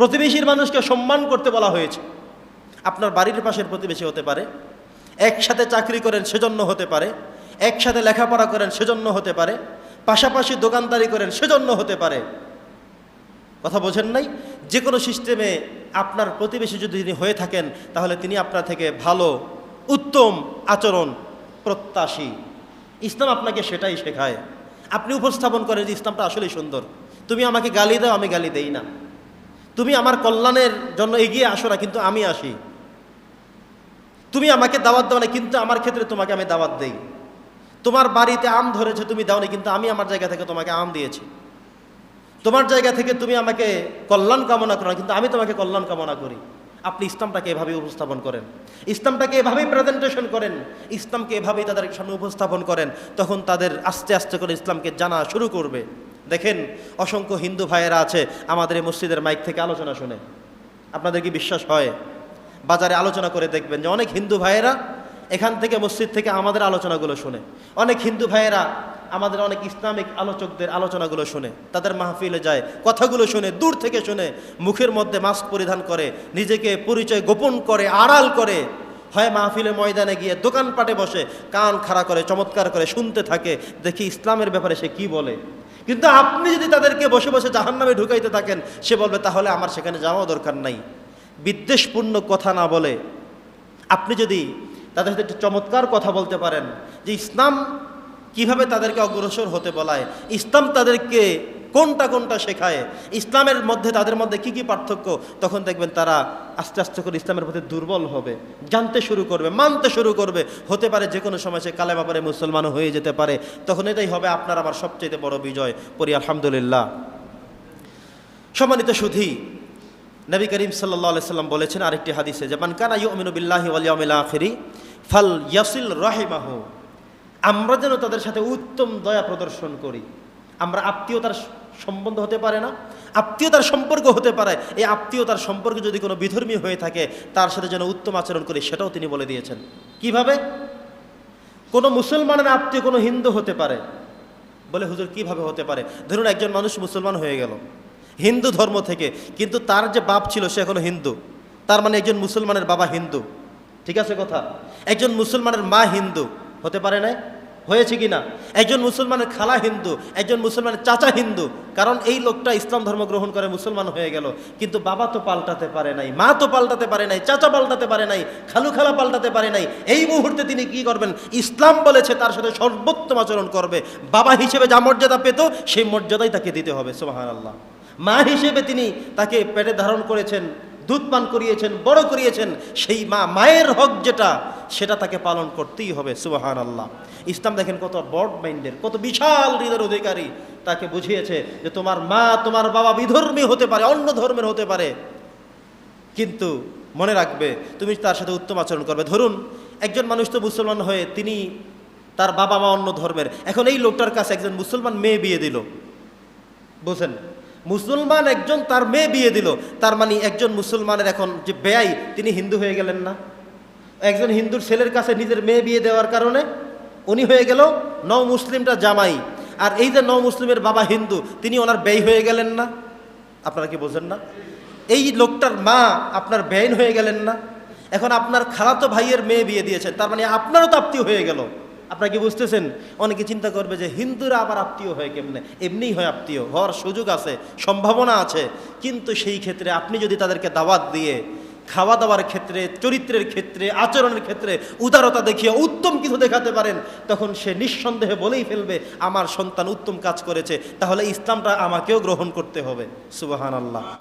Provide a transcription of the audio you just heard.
প্রতিবেশীর মানুষকে সম্মান করতে বলা হয়েছে। আপনার বাড়ির পাশের প্রতিবেশী হতে পারে, একসাথে চাকরি করেন সেজন্য হতে পারে, একসাথে লেখাপড়া করেন সেজন্য হতে পারে, পাশাপাশি দোকানদারি করেন সেজন্য হতে পারে। কথা বোঝেন নাই? যে কোনো সিস্টেমে আপনার প্রতিবেশী যদি তিনি হয়ে থাকেন, তাহলে তিনি আপনার থেকে ভালো, উত্তম আচরণ প্রত্যাশী। ইসলাম আপনাকে সেটাই শেখায়। আপনি উপস্থাপন করেন যে ইসলামটা আসলেই সুন্দর। তুমি আমাকে গালি দাও, আমি গালি দেই না। তুমি আমার কল্যাণের জন্য এগিয়ে আসো না, কিন্তু আমি আসি। তুমি আমাকে দাওয়াত দাও না, কিন্তু আমার ক্ষেত্রে তোমাকে আমি দাওয়াত দেই। তোমার বাড়িতে আম ধরেছে, তুমি দাও না কিন্তু আমি আমার জায়গা থেকে তোমাকে আম দিয়েছি। তোমার জায়গা থেকে তুমি আমাকে কল্যাণ কামনা করো কিন্তু আমি তোমাকে কল্যাণ কামনা করি। আপনি ইসলামটাকে এভাবেই উপস্থাপন করেন। ইসলামটাকে এভাবেই প্রেজেন্টেশন করেন। ইসলামকে এভাবেই তাদের সামনে উপস্থাপন করেন। তখন তাদের আস্তে আস্তে করে ইসলামকে জানা শুরু করবে। দেখেন, অসংখ্য হিন্দু ভাইয়েরা আছে আমাদের এই মসজিদের মাইক থেকে আলোচনা শুনে। আপনাদের কি বিশ্বাস হয়? বাজারে আলোচনা করে দেখবেন যে অনেক হিন্দু ভাইয়েরা এখান থেকে মসজিদ থেকে আমাদের আলোচনাগুলো শুনে। অনেক হিন্দু ভাইয়েরা আমাদের অনেক ইসলামিক আলোচকদের আলোচনাগুলো শুনে। তাদের মাহফিলে যায়, কথাগুলো শুনে, দূর থেকে শুনে, মুখের মধ্যে মাস্ক পরিধান করে, নিজেকে পরিচয় গোপন করে, আড়াল করে, হয় মাহফিলে ময়দানে গিয়ে দোকানপাটে বসে, কান খাড়া করে, চমৎকার করে শুনতে থাকে, দেখি ইসলামের ব্যাপারে সে কি বলে। কিন্তু আপনি যদি তাদেরকে বসে বসে জাহান্নামে ঢুকাইতে থাকেন, সে বলবে, তাহলে আমার সেখানে যাওয়া দরকার নাই। বিদ্বেষপূর্ণ কথা না বলে আপনি যদি তাদের সাথে একটু চমৎকার কথা বলতে পারেন, যে ইসলাম কীভাবে তাদেরকে অগ্রসর হতে বলায়, ইসলাম তাদেরকে কোনটা কোনটা শেখায়? ইসলামের মধ্যে তাদের মধ্যে কি কি পার্থক্য? তখন দেখবেন তারা আস্তে আস্তে করে ইসলামের প্রতি দুর্বল হবে, জানতে শুরু করবে, মানতে শুরু করবে। হতে পারে যে কোনো সময় সে কালেমা পরে মুসলমানও হয়ে যেতে পারে। তখন এটাই হবে আপনার আমার সবচেয়ে বড় বিজয় পরি আলহামদুলিল্লাহ। সম্মানিত সুধী, নবী করিম সাল্লাহ সাল্লাম বলেছেন আরেকটি হাদিসে যে মানকানা ইউমিনু বিল্লাহি ওয়াল ইয়াউমিল আখিরি ফাল ইয়াসিল রাহিমাহু। আমরা যেন তাদের সাথে উত্তম দয়া প্রদর্শন করি। আমরা আত্মীয়তার সম্বন্ধ হতে পারে না, আত্মীয়তার সম্পর্ক হতে পারে। এই আত্মীয়তার সম্পর্ক যদি কোনো বিধর্মী হয়ে থাকে, তার সাথে যেন উত্তম আচরণ করি, সেটাও তিনি বলে দিয়েছেন। কীভাবে? কোনো মুসলমানের আত্মীয় কোনো হিন্দু হতে পারে। বলে, হুজুর, কীভাবে হতে পারে? ধরুন, একজন মানুষ মুসলমান হয়ে গেল, হিন্দু ধর্ম থেকে, কিন্তু তার যে বাপ ছিল, সে এখনও হিন্দু। তার মানে একজন মুসলমানের বাবা হিন্দু। ঠিক আছে কথা? একজন মুসলমানের মা হিন্দু, হতে পারে না হয়েছে কি না একজন মুসলমানের খালা হিন্দু, একজন মুসলমানের চাচা হিন্দু। কারণ এই লোকটা ইসলাম ধর্ম গ্রহণ করে মুসলমান হয়ে গেল। কিন্তু বাবা তো পাল্টাতে পারে নাই, মা তো পাল্টাতে পারে নাই, চাচা পাল্টাতে পারে নাই, খালু খালা পাল্টাতে পারে নাই। এই মুহূর্তে তিনি কি করবেন? ইসলাম বলেছে তার সাথে সর্বোত্তম আচরণ করবে। বাবা হিসেবে যা মর্যাদা পেত, সেই মর্যাদাই তাকে দিতে হবে সোহান আল্লাহ মা হিসেবে তিনি তাকে পেটে ধারণ করেছেন। দুধ পান করিয়েছেন, বড় করিয়েছেন, সেই মা, মায়ের হক যেটা, সেটা তাকে পালন করতেই হবে সুবাহান আল্লাহ ইসলাম দেখেন কত বড় মাইন্ডের, কত বিশাল হৃদয়ের অধিকারী তাকে বুঝিয়েছে যে তোমার মা, তোমার বাবা বিধর্মী হতে পারে, অন্য ধর্মের হতে পারে। কিন্তু মনে রাখবে, তুমি তার সাথে উত্তম আচরণ করবে। ধরুন, একজন মানুষ তো মুসলমান হয়ে তিনি তার বাবা মা অন্য ধর্মের। এখন এই লোকটার কাছে একজন মুসলমান মেয়ে বিয়ে দিল। বুঝেন মুসলমান একজন তার মেয়ে বিয়ে দিল। তার মানে একজন মুসলমানের এখন যে ব্যয় তিনি হিন্দু হয়ে গেলেন না। একজন হিন্দুর ছেলের কাছে নিজের মেয়ে বিয়ে দেওয়ার কারণে উনি হয়ে গেল ন মুসলিমটা জামাই। আর এই যে ন মুসলিমের বাবা হিন্দু, তিনি ওনার ব্যয় হয়ে গেলেন না। আপনারা কি বোঝেন না? এই লোকটার মা আপনার ব্যয়ন হয়ে গেলেন না। এখন আপনার খালাতো ভাইয়ের মেয়ে বিয়ে দিয়েছেন। তার মানে আপনারও তাপ্তি হয়ে গেল। আপনারা কি বুঝতেছেন? অনেকে চিন্তা করবে যে হিন্দুরা আবার আত্মীয় হয় কেমনে? এমনিই হয় আত্মীয়, হওয়ার সুযোগ আছে, সম্ভাবনা আছে। কিন্তু সেই ক্ষেত্রে আপনি যদি তাদেরকে দাওয়াত দিয়ে খাওয়া দাওয়ার ক্ষেত্রে, চরিত্রের ক্ষেত্রে, আচরণের ক্ষেত্রে উদারতা দেখিয়ে উত্তম কিছু দেখাতে পারেন, তখন সে নিঃসন্দেহে বলেই ফেলবে, আমার সন্তান উত্তম কাজ করেছে, তাহলে ইসলামটা আমাকেও গ্রহণ করতে হবে। সুবাহান আল্লাহ